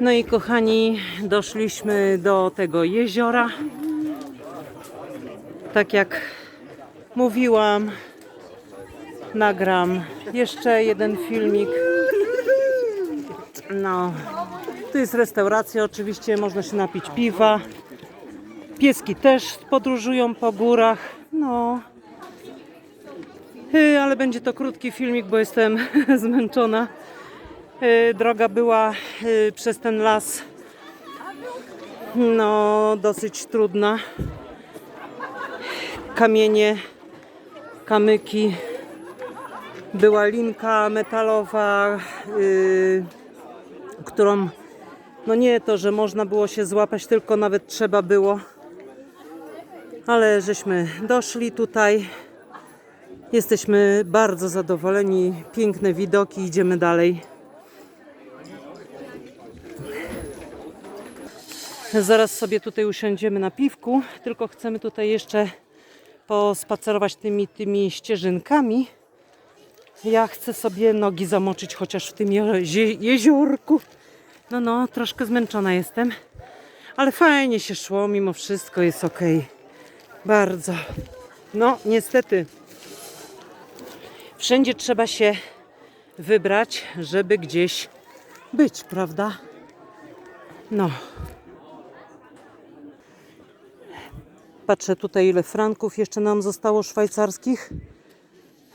No i kochani, doszliśmy do tego jeziora. Tak jak mówiłam, nagram jeszcze jeden filmik. No, tu jest restauracja, oczywiście można się napić piwa. Pieski też podróżują po górach. No, Y, ale będzie to krótki filmik, bo jestem zmęczona. Y, Droga była y, przez ten las no dosyć trudna. Kamienie, kamyki. Była linka metalowa, y, którą no nie to, że można było się złapać, tylko nawet trzeba było. Ale żeśmy doszli tutaj. Jesteśmy bardzo zadowoleni. Piękne widoki, idziemy dalej. Zaraz sobie tutaj usiądziemy na piwku, tylko chcemy tutaj jeszcze pospacerować tymi, tymi ścieżynkami. Ja chcę sobie nogi zamoczyć chociaż w tym jeziorku. No, no, troszkę zmęczona jestem, ale fajnie się szło, mimo wszystko jest ok. Bardzo. No, niestety, Wszędzie trzeba się wybrać, żeby gdzieś być, prawda? No. Patrzę tutaj, ile franków jeszcze nam zostało szwajcarskich.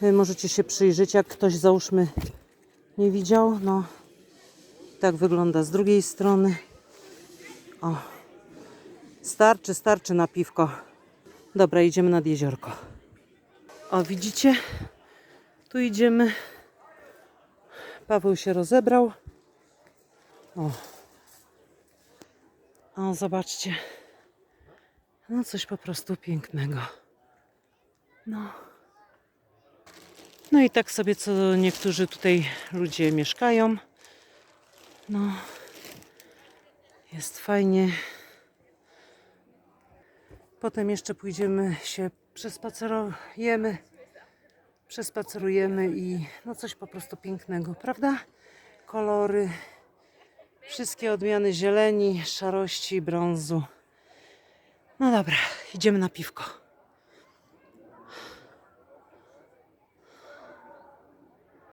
Y, Możecie się przyjrzeć, jak ktoś załóżmy nie widział. No, tak wygląda z drugiej strony. O, starczy, starczy na piwko. Dobra, idziemy nad jeziorko. O, widzicie? Tu idziemy. Paweł się rozebrał. O. O, zobaczcie. No coś po prostu pięknego. No. No i tak sobie co niektórzy tutaj ludzie mieszkają. No. Jest fajnie. Potem jeszcze pójdziemy się przespacerujemy przespacerujemy i no coś po prostu pięknego, prawda? Kolory, wszystkie odmiany zieleni, szarości, brązu. No dobra, idziemy na piwko.